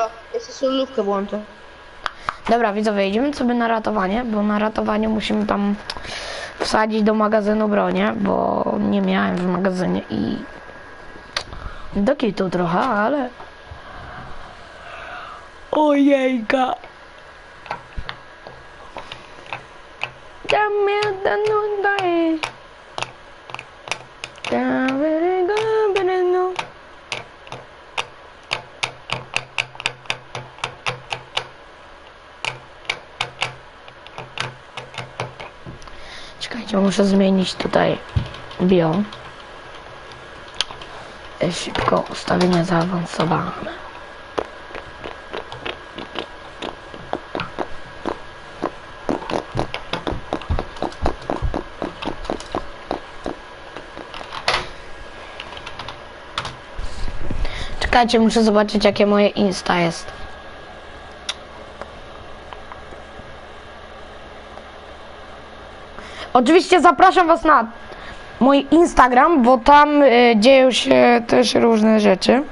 halo. Jeszcze solówkę włączę. Dobra, widzowie, idziemy sobie na ratowanie, bo na ratowanie musimy tam wsadzić do magazynu bronię, bo nie miałem w magazynie i do kitu trochę, ale ojejka Damy danu daje Damy Czekajcie, muszę zmienić tutaj biom. Szybko ustawienia zaawansowane. Czekajcie, muszę zobaczyć jakie moje Insta jest. Oczywiście zapraszam Was na mój Instagram, bo tam y, dzieją się też różne rzeczy.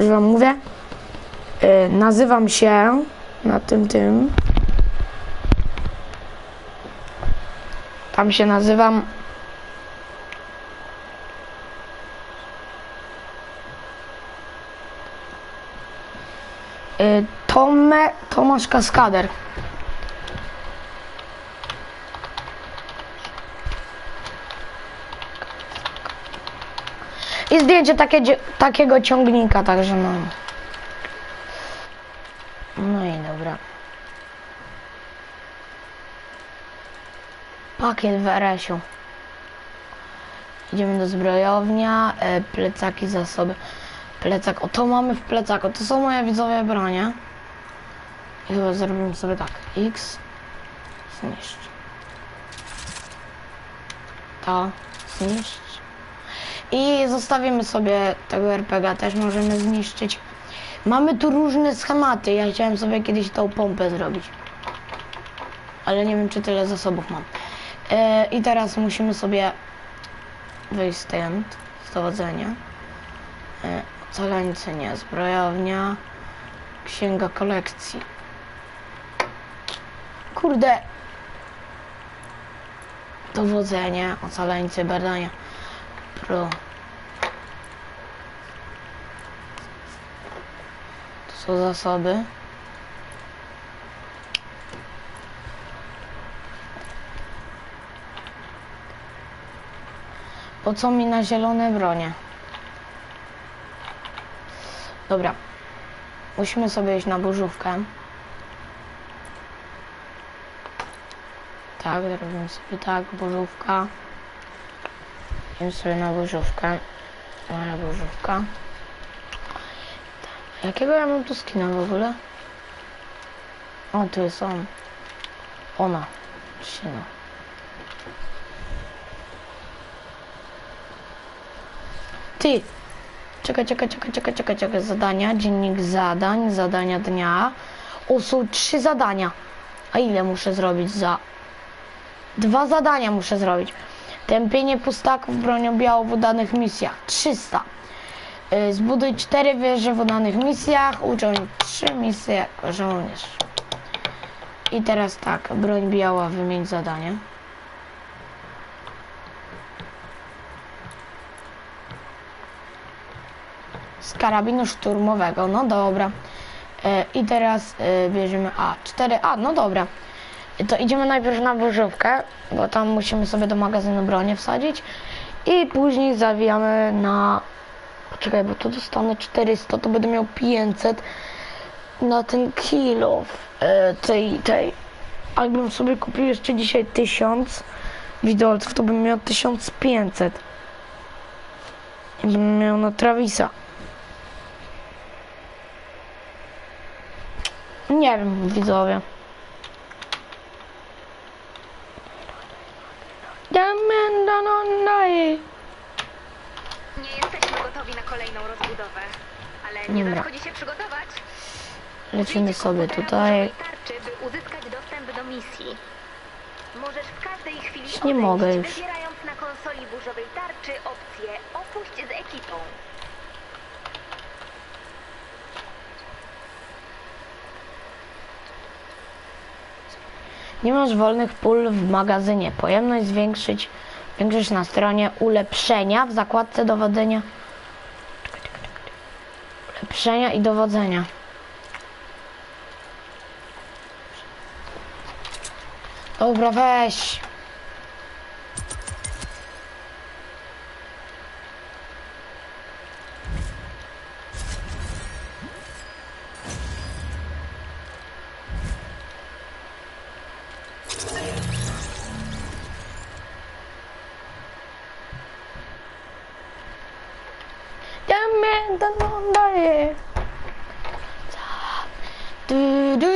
Już Wam mówię. Y, nazywam się na tym tym. Tam się nazywam. Y, Tome, Tomasz Kaskader. I zdjęcie takie, takiego ciągnika, także no. No i dobra. Pakiet w RS-u. Idziemy do zbrojownia, e, plecaki, zasoby. Plecak, o to mamy w plecaku, to są moje widzowie bronie. I chyba zrobimy sobie tak, X, zniszcz. To, zniszcz. I zostawimy sobie tego RPG, też możemy zniszczyć. Mamy tu różne schematy. Ja chciałem sobie kiedyś tą pompę zrobić. Ale nie wiem, czy tyle zasobów mam. E, I teraz musimy sobie wyjść stąd, z dowodzenia. E, ocaleńcy nie, zbrojownia, księga kolekcji. Kurde. Dowodzenie, ocaleńcy, badania. Pro. Są zasoby. Po co mi na zielone bronie? Dobra. Musimy sobie iść na burzówkę. Tak, robimy sobie tak, burzówka. Idziemy sobie na burzówkę. Moja burzówka. Jakiego ja mam tu skina w ogóle? O, tu jest on. Ona. Syna. Ty! Czekaj, czekaj, czekaj, czekaj, czekaj, czekaj. Zadania, dziennik zadań, zadania dnia. O, są trzy zadania. A ile muszę zrobić za... Dwa zadania muszę zrobić. Tępienie pustaków bronią białą w udanych misjach. 300. Y, Zbuduj cztery wieże w udanych misjach. Uczeń trzy misje jako żołnierz. I teraz tak, broń biała, wymień zadanie. Z karabinu szturmowego, no dobra. E, I teraz e, bierzemy A, 4A, no dobra. To idziemy najpierw na wyżówkę, bo tam musimy sobie do magazynu bronię wsadzić. I później zawijamy na... Poczekaj, bo tu dostanę 400, to będę miał 500 na ten kilo e, tej, tej. A jakbym sobie kupił jeszcze dzisiaj 1000 widelców, to bym miał 1500. I bym miał na Travisa. Nie wiem, widzowie. Damendanonae. Nie jesteśmy gotowi na kolejną rozbudowę. Ale nie Dobra. się przygotować. Lecimy sobie tutaj. Tarczy, by uzyskać dostęp do misji. Możesz w każdej chwili Już nie mogę już. wybierając na konsoli burzowej tarczy opcję opuść z ekipą. Nie masz wolnych pól w magazynie. Pojemność zwiększyć, zwiększyć na stronie ulepszenia w zakładce dowodzenia Ulepszenia i dowodzenia. Dobra, weź. 딴딴딴딴 예. 자, 뚜루